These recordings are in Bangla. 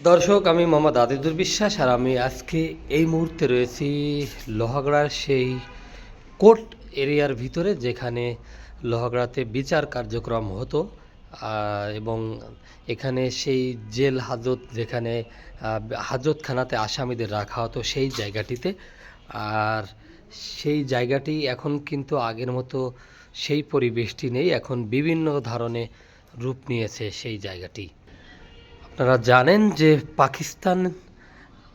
দর্শক, আমি মোহাম্মদ আদিদুর বিশ্বাস আর আমি আজকে এই মুহূর্তে রয়েছি লোহাগড়ার সেই কোর্ট এরিয়ার ভিতরে যেখানে লোহাগড়াতে বিচার কার্যক্রম হতো এবং এখানে সেই জেল হাজত যেখানে হাজতখানাতে আসামিদের রাখা হতো সেই জায়গাটিতে। আর সেই জায়গাটি এখন কিন্তু আগের মতো সেই পরিবেশটি নেই, এখন বিভিন্ন ধরনের রূপ নিয়েছে সেই জায়গাটি। আপনারা জানেন যে পাকিস্তান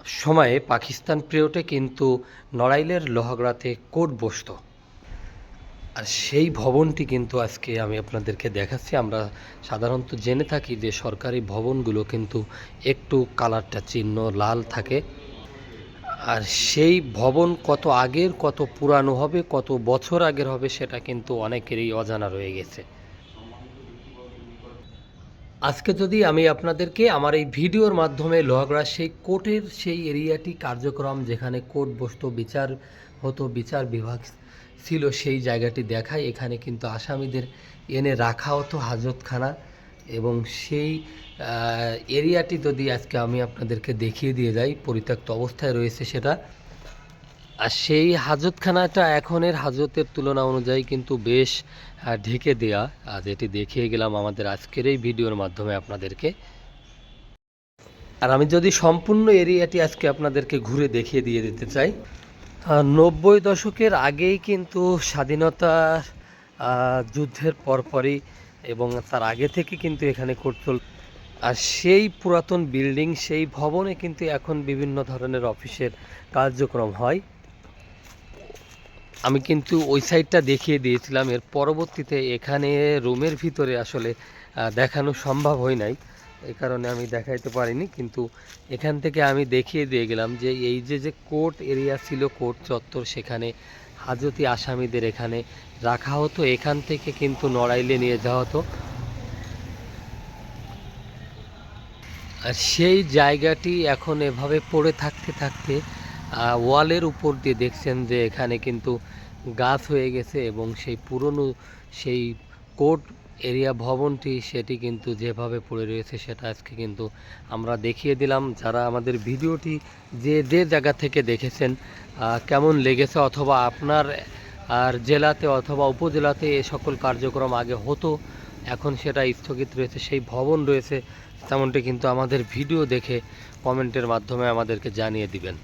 সময়ে পাকিস্তান পিরিয়ডে কিন্তু নড়াইলের লোহাগড়াতে কোর্ট বসতো। আর সেই ভবনটি কিন্তু আজকে আমি আপনাদেরকে দেখাচ্ছি। আমরা সাধারণত জেনে থাকি যে সরকারি ভবনগুলো কিন্তু একটু কালারটা চিহ্ন লাল থাকে। আর সেই ভবন কত আগের, কত পুরানো হবে, কত বছর আগের হবে, সেটা কিন্তু অনেকেরই অজানা রয়ে গেছে। আজকে যদি আমি আপনাদেরকে আমার এই ভিডিওর মাধ্যমে লোহাগড়ার সেই কোর্টের সেই এরিয়াটি কার্যক্রম যেখানে কোর্ট বসতো, বিচার হতো, বিচার বিভাগ ছিল সেই জায়গাটি দেখাই। এখানে কিন্তু আসামিদের এনে রাখা হতো হাজতখানা এবং সেই এরিয়াটি যদি আজকে আমি আপনাদেরকে দেখিয়ে দিয়ে যাই, পরিত্যক্ত অবস্থায় রয়েছে সেটা আর সেই হাজতখানাটা এখনের হাজতের তুলনা অনুযায়ী কিন্তু বেশ ঢেকে দেয়া। আর যেটি দেখিয়ে গেলাম আমাদের আজকের এই ভিডিওর মাধ্যমে আপনাদেরকে। আর আমি যদি সম্পূর্ণ এরিয়াটি আজকে আপনাদেরকে ঘুরে দেখিয়ে দিয়ে দিতে চাই নব্বই দশকের আগেই কিন্তু স্বাধীনতা যুদ্ধের পরপরই এবং তার আগে থেকে কিন্তু এখানে কোর্ট চল, আর সেই পুরাতন বিল্ডিং, সেই ভবনে কিন্তু এখন বিভিন্ন ধরনের অফিসের কার্যক্রম হয়। আমি কিন্তু ওই সাইডটা দেখিয়ে দিয়েছিলাম। এর পরবর্তীতে এখানে রুমের ভিতরে আসলে দেখানো সম্ভব হয় নাই। এই কারণে আমি দেখাইতে পারিনি, কিন্তু এখান থেকে আমি দেখিয়ে দিয়ে গেলাম যে এই যে যে কোর্ট এরিয়া ছিল, কোর্ট চত্বর, সেখানে হাজতি আসামিদের এখানে রাখা হতো। এখান থেকে কিন্তু নড়াইলে নিয়ে যাওয়া হতো। আর সেই জায়গাটি এখন এভাবে পড়ে থাকতে থাকতে ওয়ালের উপর দিয়ে দেখছেন যে এখানে কিন্তু গাছ হয়ে গেছে এবং সেই পুরনো সেই কোর্ট এরিয়া ভবনটি, সেটি কিন্তু যেভাবে পড়ে রয়েছে সেটা আজকে কিন্তু আমরা দেখিয়ে দিলাম। যারা আমাদের ভিডিওটি যে যে জায়গা থেকে দেখেছেন কেমন লেগেছে অথবা আপনার, আর জেলাতে অথবা উপজেলাতে এ সকল কার্যক্রম আগে হতো, এখন সেটা স্থগিত রয়েছে, সেই ভবন রয়েছে, তেমনটি কিন্তু আমাদের ভিডিও দেখে কমেন্টের মাধ্যমে আমাদেরকে জানিয়ে দিবেন।